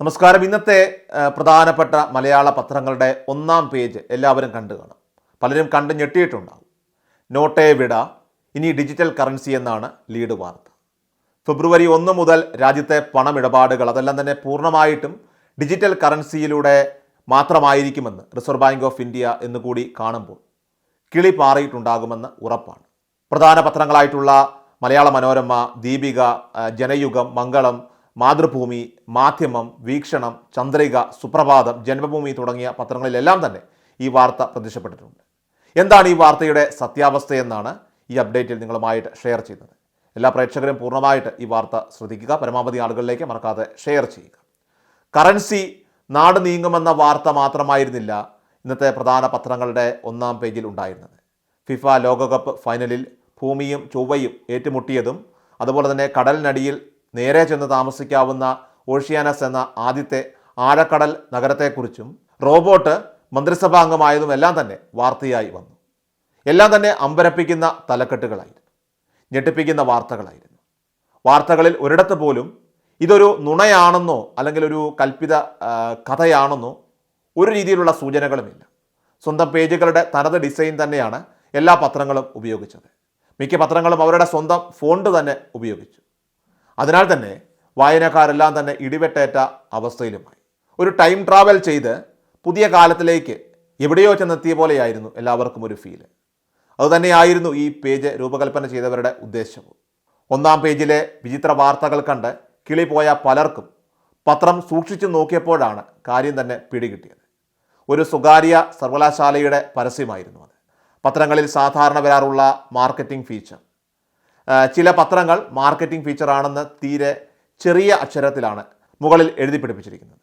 നമസ്കാരം. ഇന്നത്തെ പ്രധാനപ്പെട്ട മലയാള പത്രങ്ങളുടെ ഒന്നാം പേജ് എല്ലാവരും കണ്ടു കാണും. പലരും കണ്ട് ഞെട്ടിയിട്ടുണ്ടാകും നോട്ടേ വിട ഇനി ഡിജിറ്റൽ കറൻസി എന്നാണ് ലീഡ് വാർത്ത. ഫെബ്രുവരി ഒന്ന് മുതൽ രാജ്യത്തെ പണമിടപാടുകൾ അതെല്ലാം തന്നെ പൂർണമായിട്ടും ഡിജിറ്റൽ കറൻസിയിലൂടെ മാത്രമായിരിക്കുമെന്ന് റിസർവ് ബാങ്ക് ഓഫ് ഇന്ത്യ എന്നുകൂടി കാണുമ്പോൾ കിളി പാറിയിട്ടുണ്ടാകുമെന്ന് ഉറപ്പാണ്. പ്രധാന പത്രങ്ങളായിട്ടുള്ള മലയാള മനോരമ ദീപിക ജനയുഗം മംഗളം മാതൃഭൂമി മാധ്യമം വീക്ഷണം ചന്ദ്രിക സുപ്രഭാതം ജന്മഭൂമി തുടങ്ങിയ പത്രങ്ങളിലെല്ലാം തന്നെ ഈ വാർത്ത പ്രത്യക്ഷപ്പെട്ടിട്ടുണ്ട്. എന്താണ് ഈ വാർത്തയുടെ സത്യാവസ്ഥയെന്നാണ് ഈ അപ്ഡേറ്റിൽ നിങ്ങളുമായിട്ട് ഷെയർ ചെയ്യുന്നത്. എല്ലാ പ്രേക്ഷകരും പൂർണമായിട്ട് ഈ വാർത്ത ശ്രദ്ധിക്കുക പരമാവധി ആളുകളിലേക്ക് മറക്കാതെ ഷെയർ ചെയ്യുക. കറൻസി നാട് നീങ്ങുമെന്ന വാർത്ത മാത്രമായിരുന്നില്ല ഇന്നത്തെ പ്രധാന പത്രങ്ങളുടെ ഒന്നാം പേജിൽ ഉണ്ടായിരുന്നത്. ഫിഫ ലോകകപ്പ് ഫൈനലിൽ ഭൂമിയും ചൊവ്വയും ഏറ്റുമുട്ടിയതും അതുപോലെ തന്നെ കടലിനടിയിൽ നേരെ ചെന്ന് താമസിക്കാവുന്ന ഓഷ്യാനസ് എന്ന ആദ്യത്തെ ആഴക്കടൽ നഗരത്തെക്കുറിച്ചും റോബോട്ട് മന്ത്രിസഭാ അംഗമായതും എല്ലാം തന്നെ വാർത്തയായി വന്നു. എല്ലാം തന്നെ അമ്പരപ്പിക്കുന്ന തലക്കെട്ടുകളായിരുന്നു. ഞെട്ടിപ്പിക്കുന്ന വാർത്തകളായിരുന്നു. വാർത്തകളിൽ ഒരിടത്ത് പോലും ഇതൊരു നുണയാണെന്നോ അല്ലെങ്കിൽ ഒരു കൽപ്പിത കഥയാണെന്നോ ഒരു രീതിയിലുള്ള സൂചനകളുമില്ല. സ്വന്തം പേജുകളുടെ തനത് ഡിസൈൻ തന്നെയാണ് എല്ലാ പത്രങ്ങളും ഉപയോഗിച്ചത്. മിക്ക പത്രങ്ങളും അവരുടെ സ്വന്തം ഫോണ്ട് തന്നെ ഉപയോഗിച്ചു. അതിനാൽ തന്നെ വായനക്കാരെല്ലാം തന്നെ ഇടിവെട്ടേറ്റ അവസ്ഥയിലുമായി. ഒരു ടൈം ട്രാവൽ ചെയ്ത് പുതിയ കാലത്തിലേക്ക് എവിടെയോ ചെന്നെത്തിയ പോലെയായിരുന്നു എല്ലാവർക്കും ഒരു ഫീൽ അതുതന്നെയായിരുന്നു ഈ പേജ് രൂപകൽപ്പന ചെയ്തവരുടെ ഉദ്ദേശവും ഒന്നാം പേജിലെ വിചിത്ര വാർത്തകൾ കണ്ട് കിളിപോയ പലർക്കും പത്രം സൂക്ഷിച്ചു നോക്കിയപ്പോഴാണ് കാര്യം തന്നെ പിടികിട്ടിയത്. ഒരു സ്വകാര്യ സർവകലാശാലയുടെ പരസ്യമായിരുന്നു അത്. പത്രങ്ങളിൽ സാധാരണ വരാറുള്ള മാർക്കറ്റിംഗ് ഫീച്ചർ ചില പത്രങ്ങൾ മാർക്കറ്റിംഗ് ഫീച്ചറാണെന്ന് തീരെ ചെറിയ അക്ഷരത്തിലാണ് മുകളിൽ എഴുതി പിടിപ്പിച്ചിരിക്കുന്നത്.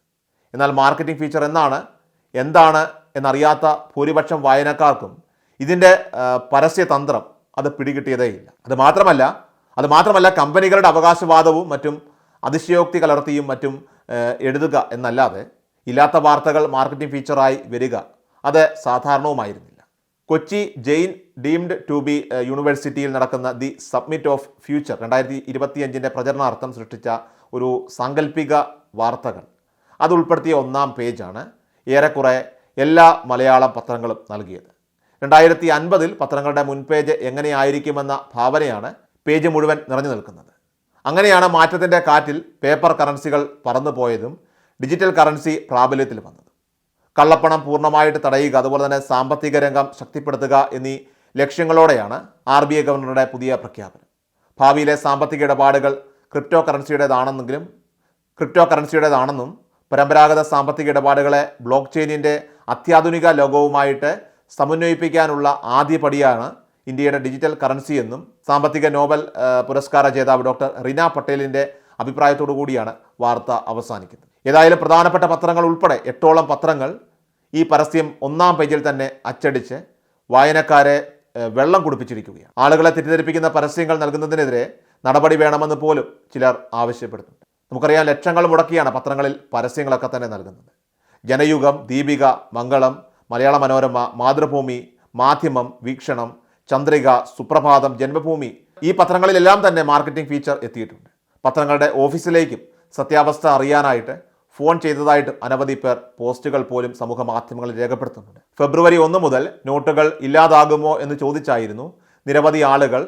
എന്നാൽ മാർക്കറ്റിംഗ് ഫീച്ചർ എന്നാണ് എന്താണ് എന്നറിയാത്ത ഭൂരിപക്ഷം വായനക്കാർക്കും ഇതിന്റെ പരസ്യ പരസ്യതന്ത്രം അത് പിടികിട്ടിയതേയില്ല. അത് മാത്രമല്ല അത് മാത്രമല്ല കമ്പനികളുടെ അവകാശവാദവും മറ്റും അതിശയോക്തി കലർത്തിയും മറ്റും എഴുതുക എന്നല്ലാതെ ഇല്ലാത്ത വാർത്തകൾ മാർക്കറ്റിംഗ് ഫീച്ചറായി വരിക അത് സാധാരണവുമായിരുന്നില്ല. Kochi Jain deemed to be യൂണിവേഴ്സിറ്റിയിൽ നടക്കുന്ന ദി സബ്മിറ്റ് ഓഫ് ഫ്യൂച്ചർ രണ്ടായിരത്തി ഇരുപത്തിയഞ്ചിന്റെ പ്രചരണാർത്ഥം സൃഷ്ടിച്ച ഒരു സാങ്കല്പിക വാർത്തകൾ. അത് ഉൾപ്പെടുത്തിയ ഒന്നാം പേജാണ് ഏറെക്കുറെ എല്ലാ മലയാളം പത്രങ്ങളും നൽകിയത്. രണ്ടായിരത്തി അൻപതിൽ പത്രങ്ങളുടെ മുൻപേജ് എങ്ങനെയായിരിക്കുമെന്ന ഭാവനയാണ് പേജ് മുഴുവൻ നിറഞ്ഞു നിൽക്കുന്നത്. അങ്ങനെയാണ് മാറ്റത്തിന്റെ കാറ്റിൽ പേപ്പർ കറൻസികൾ പറന്നുപോയതും ഡിജിറ്റൽ കറൻസി പ്രാബല്യത്തിൽ വന്നതും. കള്ളപ്പണം പൂർണമായിട്ട് തടയുക അതുപോലെ തന്നെ സാമ്പത്തിക രംഗം ശക്തിപ്പെടുത്തുക എന്നീ ലക്ഷ്യങ്ങളോടെയാണ് ആർ ബി ഐ ഗവർണറുടെ പുതിയ പ്രഖ്യാപനം. ഭാവിയിലെ സാമ്പത്തിക ഇടപാടുകൾ ക്രിപ്റ്റോ കറൻസിയുടേതാണെന്നെങ്കിലും ക്രിപ്റ്റോ കറൻസിയുടേതാണെന്നും പരമ്പരാഗത സാമ്പത്തിക ഇടപാടുകളെ ബ്ലോക്ക് ചെയിനിന്റെ അത്യാധുനിക ലോകവുമായിട്ട് സമന്വയിപ്പിക്കാനുള്ള ആദ്യ പടിയാണ് ഇന്ത്യയുടെ ഡിജിറ്റൽ കറൻസി എന്നും സാമ്പത്തിക നോബൽ പുരസ്കാര ജേതാവ് ഡോക്ടർ റിന പട്ടേലിന്റെ അഭിപ്രായത്തോടു കൂടിയാണ് വാർത്ത അവസാനിക്കുന്നത്. ഏതായാലും പ്രധാനപ്പെട്ട പത്രങ്ങൾ ഉൾപ്പെടെ എട്ടോളം പത്രങ്ങൾ ഈ പരസ്യം ഒന്നാം പേജിൽ തന്നെ അച്ചടിച്ച് വായനക്കാരെ വെള്ളം കുടിപ്പിച്ചിരിക്കുകയാണ്. ആളുകളെ തെറ്റിദ്ധരിപ്പിക്കുന്ന പരസ്യങ്ങൾ നൽകുന്നതിനെതിരെ നടപടി വേണമെന്ന് പോലും ചിലർ ആവശ്യപ്പെടുന്നുണ്ട്. നമുക്കറിയാം ലക്ഷങ്ങൾ മുടക്കിയാണ് പത്രങ്ങളിൽ പരസ്യങ്ങളൊക്കെ തന്നെ നൽകുന്നത്. ജനയുഗം ദീപിക മംഗളം മലയാള മനോരമ മാതൃഭൂമി മാധ്യമം വീക്ഷണം ചന്ദ്രിക സുപ്രഭാതം ജന്മഭൂമി ഈ പത്രങ്ങളിലെല്ലാം തന്നെ മാർക്കറ്റിംഗ് ഫീച്ചർ എത്തിയിട്ടുണ്ട്. പത്രങ്ങളുടെ ഓഫീസിലേക്കും സത്യാവസ്ഥ അറിയാനായിട്ട് ഫോൺ ചെയ്തതായിട്ട് അനവധി പേർ പോസ്റ്റുകൾ പോലും സമൂഹ മാധ്യമങ്ങളിൽ രേഖപ്പെടുത്തുന്നുണ്ട്. ഫെബ്രുവരി ഒന്ന് മുതൽ നോട്ടുകൾ ഇല്ലാതാകുമോ എന്ന് ചോദിച്ചായിരുന്നു നിരവധി ആളുകൾ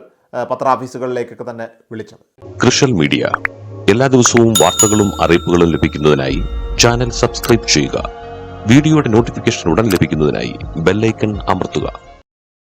പത്രാഫീസുകളിലേക്കൊക്കെ തന്നെ വിളിച്ചത്. Social media. എല്ലാ ദിവസവും വാർത്തകളും അറിയിപ്പുകളും ലഭിക്കുന്നതിനായി ചാനൽ സബ്സ്ക്രൈബ് ചെയ്യുക. വീഡിയോയുടെ നോട്ടിഫിക്കേഷൻ ഉടൻ ലഭിക്കുന്നതിനായി ബെല്ലൈക്കൺ അമർത്തുക.